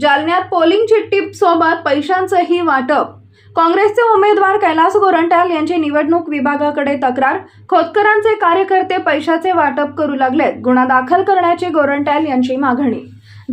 जालन्यात पोलिंग चिठ्ठी सोबत पैशांचंही वाटप. काँग्रेसचे उमेदवार कैलास गोरंट्याल यांची निवडणूक विभागाकडे तक्रार. खोतकरांचे कार्यकर्ते पैशाचे वाटप करू लागलेत. गुन्हा दाखल करण्याची गोरंट्याल यांची मागणी.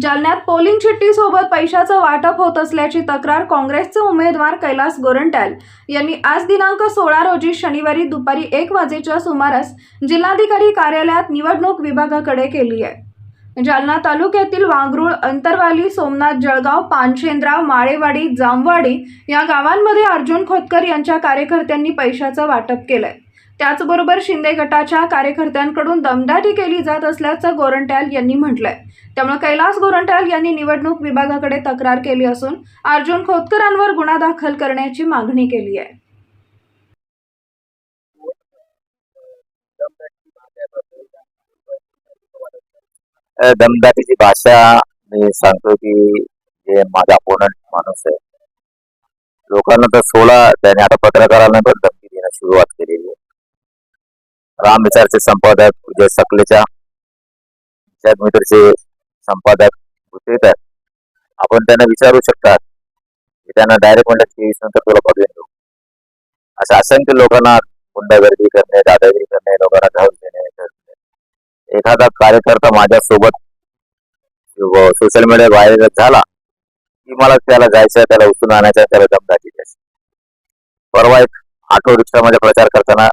जालन्यात पोलिंग चिठ्ठीसोबत पैशाचं वाटप होत असल्याची तक्रार काँग्रेसचे उमेदवार कैलास गोरंट्याल यांनी आज दिनांक सोळा रोजी शनिवारी दुपारी एक वाजेच्या सुमारास जिल्हाधिकारी कार्यालयात निवडणूक विभागाकडे केली आहे. म्हणजे जालना तालुक्यातील वांगरुळ अंतरवाली सोमनाथ जळगाव पानशेंद्रा माळेवाडी जामवाडी या गावांमध्ये अर्जुन खोतकर यांच्या कार्यकर्त्यांनी पैशाचं वाटप केलंय. त्याचबरोबर शिंदे गटाच्या कार्यकर्त्यांकडून दमदाटी केली जात असल्याचं गोरंट्याल यांनी म्हटलंय. त्यामुळे कैलास गोरंट्याल यांनी निवडणूक विभागाकडे तक्रार केली असून अर्जुन खोतकरांवर गुन्हा दाखल करण्याची मागणी केली आहे. दमदाटीची भाषा मी सांगतो की जे माझा अपोनंट माणूस आहे. लोकांना तर सोळा त्याने आता पत्रकारांना पण धमकी देण्यास सुरुवात केलेली आहे. राम विचारचे संपादक विजय सकलेच्या मित्रचे संपादक होते आपण त्यांना विचारू शकतात की त्यांना डायरेक्ट म्हणतात तेवीस नंतर तुला पदवी देऊ असं असंख्य लोकांना गुंडागर्दी करणे दादागिरी करणे लोकांना धावून एखादा कार्यकर्ता माझ्यासोबत सोशल मीडिया व्हायरल झाला की मला त्याला जायचं त्याला उचलून आणायचं त्याला दमदाटी द्यायची. परवा एक ऑटो रिक्षामध्ये प्रचार करताना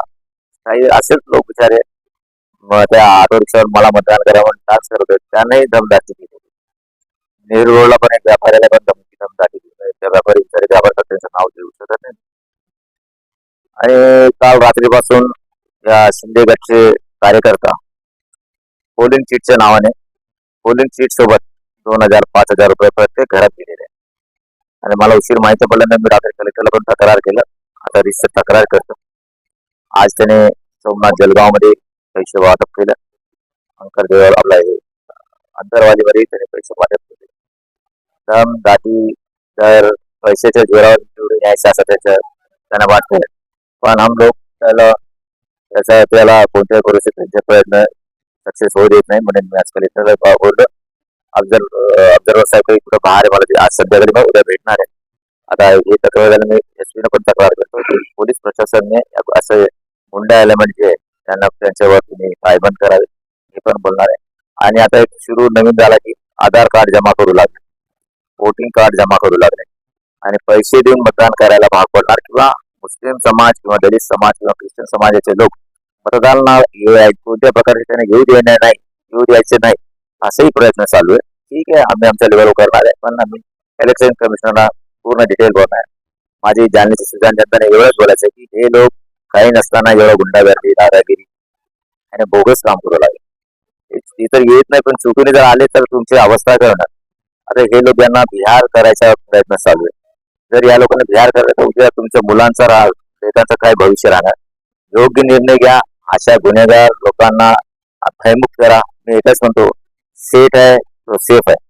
काही असेच लोक बिचारे मग त्या ऑटो रिक्षावर मला मतदान करा म्हणून टाच करत होते त्यांनाही दमदाटी दिली नेहरू रोडला पण एक व्यापाऱ्याला पण धमकी दमदाटी दिली म्हणजे त्या व्यापारी विचारे व्यापार करतात, त्यांचं नाव देऊ शकत नाही. आणि काल रात्रीपासून या शिंदे गटचे कार्यकर्ता पोलिंग चीटच्या नावाने पोलिंग चिट सोबत दोन हजार पाच हजार रुपये प्रत्येक घरात दिलेले आणि मला उशीर माहिती पडल्यानंतर मी रात्री कलेक्टरला पण तक्रार केलं. आता रिसर्च तक्रार करतो. आज त्याने सोमनाथ जलगावमध्ये पैसे वाटप केलं. अंकर देवळ आपला हे अंतरवालीमध्ये त्याने पैसे वाटप केले. दम दाटी तर पैशाच्या जोरावर निवडून यायचं असं त्याचं त्यांना वाटतंय पण हम लोक त्याला त्याचा त्याला कोणत्याही शकतो प्रयत्न सक्सेस होऊ देत नाही म्हणून मी आज कलेक्टरला बोललो ऑब्झर्व ऑब्झर्वर साहेब काही कुठं बाहेर आहे मला आज सध्या तरी उद्या भेटणार आहे. आता हे तक्रार झालं मी एस पीनं पण तक्रार करतो की पोलीस प्रशासनाने असं गुंडा एलिमेंट जे म्हणजे आहे, त्यांना त्यांच्यावर तुम्ही पायबंद करावे हे पण बोलणार आहे. आणि आता एक सुरू नवीन झाला की आधार कार्ड जमा करू लागले वोटिंग कार्ड जमा करू लागले. आणि पैसे देऊन मतदान करायला भाग पडणार किंवा मुस्लिम समाज किंवा दलित समाज किंवा ख्रिश्चन समाजाचे लोक मतदानाला ये- कोणत्या प्रकारे त्यांना येऊ देणार नाही घेऊ द्यायचे नाही असाही प्रयत्न चालू आहे. ठीक आहे आम्ही आमच्या लेवलवर करणार आहे. पण आम्ही इलेक्शन कमिशनरला पूर्ण डिटेल बोलणार माझी जालनीची सुजान जनताने एवढंच बोलायचं आहे की हे लोक काही नसताना एवढं गुंडागर्दी दादागिरी आणि बोगस काम करू लागले. ते तर येत नाही पण चुकीने जर आले तर तुमची अवस्था करणार. आता हे लोक यांना बिहार करायचा प्रयत्न चालू आहे. जर या लोकांना बिहार करायचं तर उद्या तुमच्या मुलांचा राग त्यांचं काय भविष्य राहणार? योग्य निर्णय घ्या अशा गुन्हेगार लोकांना भयमुक्त करा. मी एकच म्हणतो सेफ आहे तो सेफ आहे.